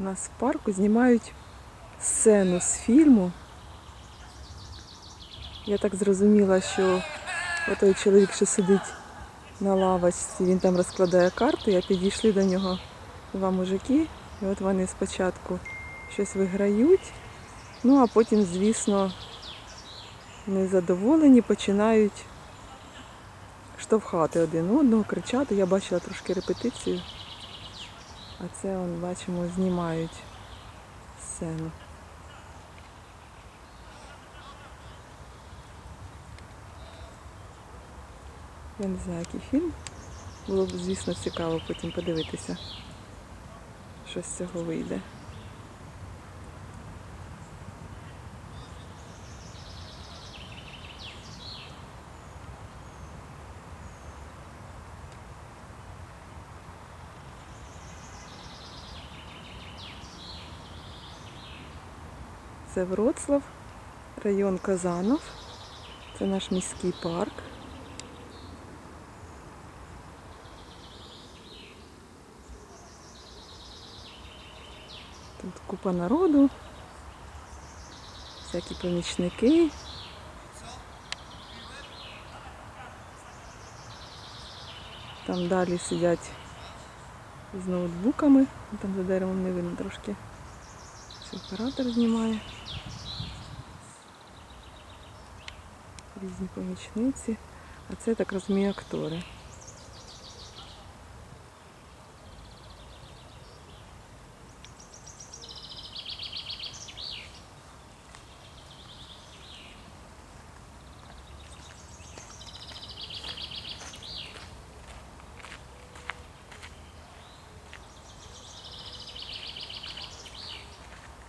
У нас в парку знімають сцену з фільму. Я так зрозуміла, що отой чоловік, що сидить на лавочці, він там розкладає карти, я підійшли до нього два мужики, і от вони спочатку щось виграють, ну а потім, звісно, незадоволені, починають штовхати один одного, кричати. Я бачила трошки репетицію. А це, он, бачимо, знімають сцену. Я не знаю, який фільм. Було б, звісно, цікаво потім подивитися, що з цього вийде. Це Вроцлав, район Казанов. Це наш міський парк. Тут купа народу, всякі помічники. Там далі сидять з ноутбуками, там за деревом не видно трошки. Це оператор знімає. Різні помічниці. А це, так розумію, актори.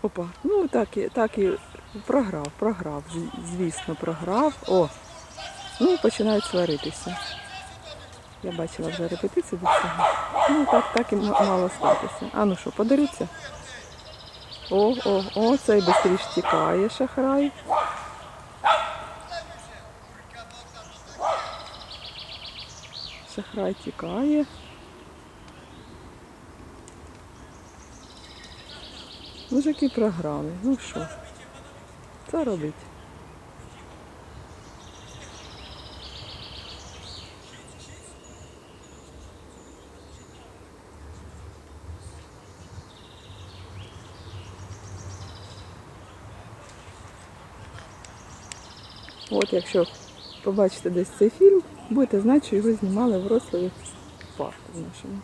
Опа, ну так і так і програв, програв, звісно, програв. О, ну починають сваритися. Я бачила вже репетицію до цього. Ну так, так і мало статися. А ну що, подарються? О, о, о, цей бистріш тікає, шахрай. Шахрай тікає. Мужики програли. Ну що? Це робить. От якщо побачите десь цей фільм, будете знати, що його знімали в Рославі в парку в нашому.